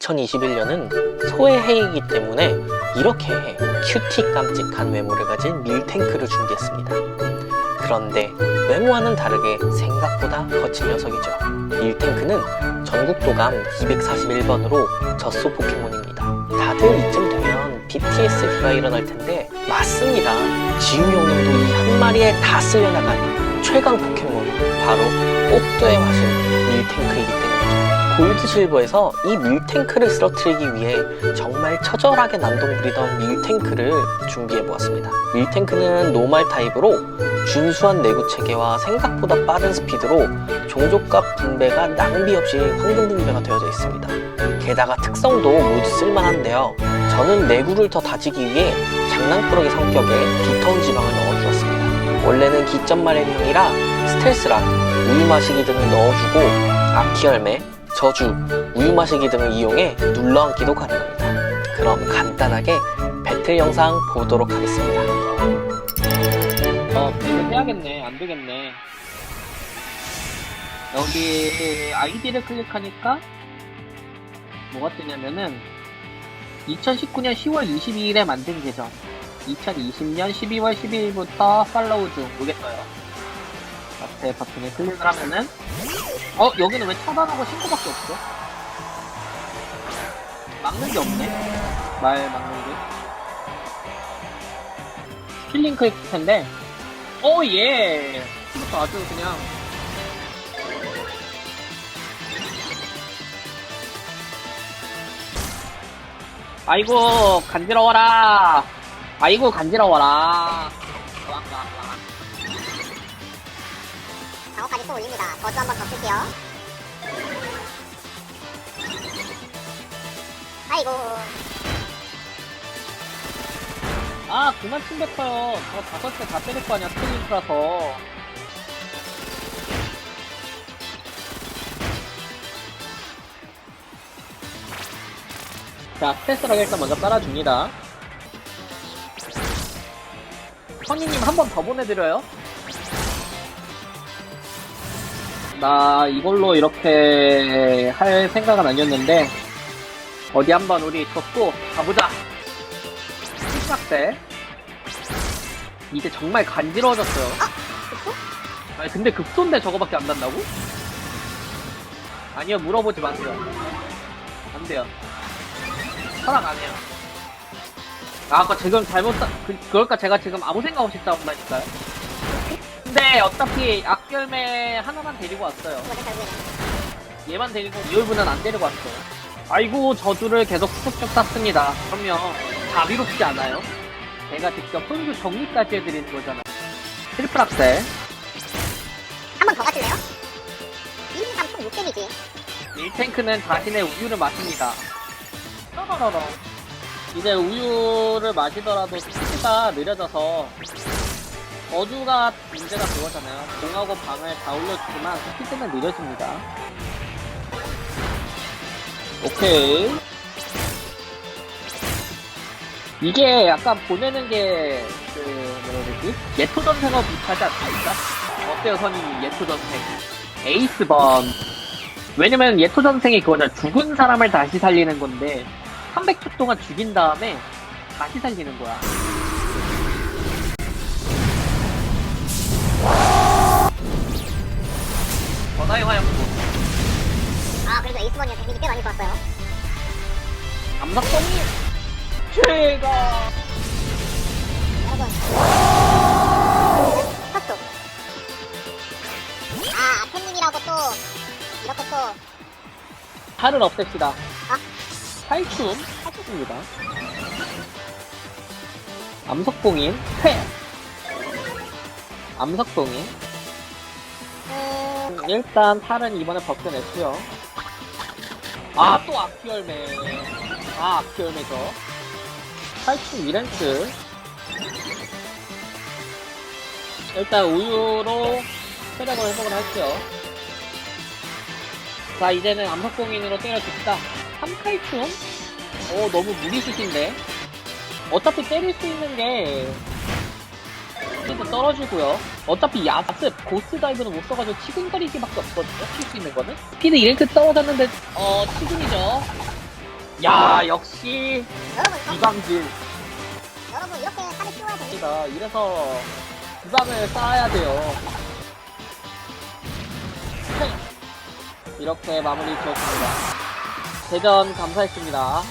2021년은 소의 해이기 때문에 이렇게 큐티 깜찍한 외모를 가진 밀탱크를 준비했습니다. 그런데 외모와는 다르게 생각보다 거친 녀석이죠. 밀탱크는 전국도감 241번으로 젖소 포켓몬입니다. 다들 이쯤 되면 BTS가 일어날 텐데 맞습니다. 지우 형님도 이 한 마리에 다 쓸려나간 최강 포켓몬 바로 옥도의 화신 밀탱크이기 때문이죠. 골드 실버에서 이 밀탱크를 쓰러뜨리기 위해 정말 처절하게 난동 부리던 밀탱크를 준비해 보았습니다. 밀탱크는 노말 타입으로 준수한 내구 체계와 생각보다 빠른 스피드로 종족값 분배가 낭비 없이 황금 분배가 되어져 있습니다. 게다가 특성도 모두 쓸만한데요. 저는 내구를 더 다지기 위해 장난꾸러기 성격의 두터운 지방을 넣어주었습니다. 원래는 기점 마련형이라 스텔스랑 우유 마시기 등을 넣어주고 아키 열매, 저주, 우유 마시기 등을 이용해 눌러앉기도 가능합니다. 그럼 간단하게 배틀 영상 보도록 하겠습니다. 어, 이거 해야겠네. 안 되겠네. 여기 아이디를 클릭하니까 뭐가 뜨냐면은 2019년 10월 22일에 만든 계정 2020년 12월 12일부터 팔로우 중 떠요. 앞에 버튼을 클릭을 하면은 어 여기는 왜 차단하고 신고밖에 없어? 막는 게 없네. 말 막는 게. 킬링 클릭 텐데 오, 예. 이것도 아주 그냥. 아이고, 간지러워라. 아이고, 간지러워라. 또 올립니다. 버즈 한번 더 쓸게요. 아이고, 아, 그만 침 뱉어요. 저 다섯 대다 때릴 거 아니야, 스플링크라서. 자, 스트레스라고 일단 먼저 깔아줍니다. 선이님 한 번 더 보내드려요. 나 이걸로 이렇게 할 생각은 아니었는데, 어디 한번 우리 줬고 가보자. 시작대 이제 정말 간지러워졌어요. 급소? 아니 근데 급소인데 저거밖에 안 난다고? 아니요 물어보지 마세요. 안 돼요. 허락 안 해요. 아, 아까 지금 잘못 싸, 그, 그럴까 제가 지금 아무 생각 없이 싸운다니까요. 근데 어차피 악결매 하나만 데리고 왔어요. 얘만 데리고 이올분은 안 데리고 왔어요. 아이고 저주를 계속 툭툭 쐈습니다. 그럼요 자비롭지 않아요. 제가 직접 손수 정리까지 해드리는 거잖아요. 트리플 악셀 한 번 더 가실래요? 1인 3총 6댐이지. 밀탱크는 자신의 우유를 마십니다. 떠러러러. 이제 우유를 마시더라도 스피드가 느려져서 어주가 문제가 그거잖아요. 공하고 방을 다 올려주지만 스피드는 느려집니다. 오케이. 이게 약간 보내는 게, 그, 뭐라 그러지? 예토 전생과 비슷하지 않습니까? 어때요, 선임이 예토 전생? 에이스 번. 왜냐면 예토 전생이 그거잖아. 죽은 사람을 다시 살리는 건데, 300초 동안 죽인 다음에 다시 살리는 거야. 전화의 화염구. 아, 그래도 에이스번이랑 데미지 꽤 많이 좋았어요. 암석선이 제가 여러분. 쳤어. 아, 아펜님이라고 또, 이렇게 또, 팔을 없앱시다. 아? 탈춤 탈춤입니다. 암석봉인 회. 암석봉인 음, 일단 팔은 이번에 벗겨냈고요. 아, 또 아키열매. 아, 아키열매죠. 탈춤 이렌트. 일단 우유로 체력을 회복을 할게요. 자, 이제는 암석공인으로 때려줍시다. 3칼춤? 오, 너무 무리수신데? 어차피 때릴 수 있는 게 떨어지고요. 어차피 야습, 고스 다이브는 못 써가지고 치근거리기밖에 없거든요. 칠 수 있는 거는. 스피드 1랭크 떨어졌는데, 어, 치근이죠. 야 역시 여러분, 저- 이광질. 여러분 이렇게 칼을 키워야 됩니다. 니다 이래서 부상을 쌓아야 돼요. 이렇게 마무리 지었습니다. 대전 감사했습니다.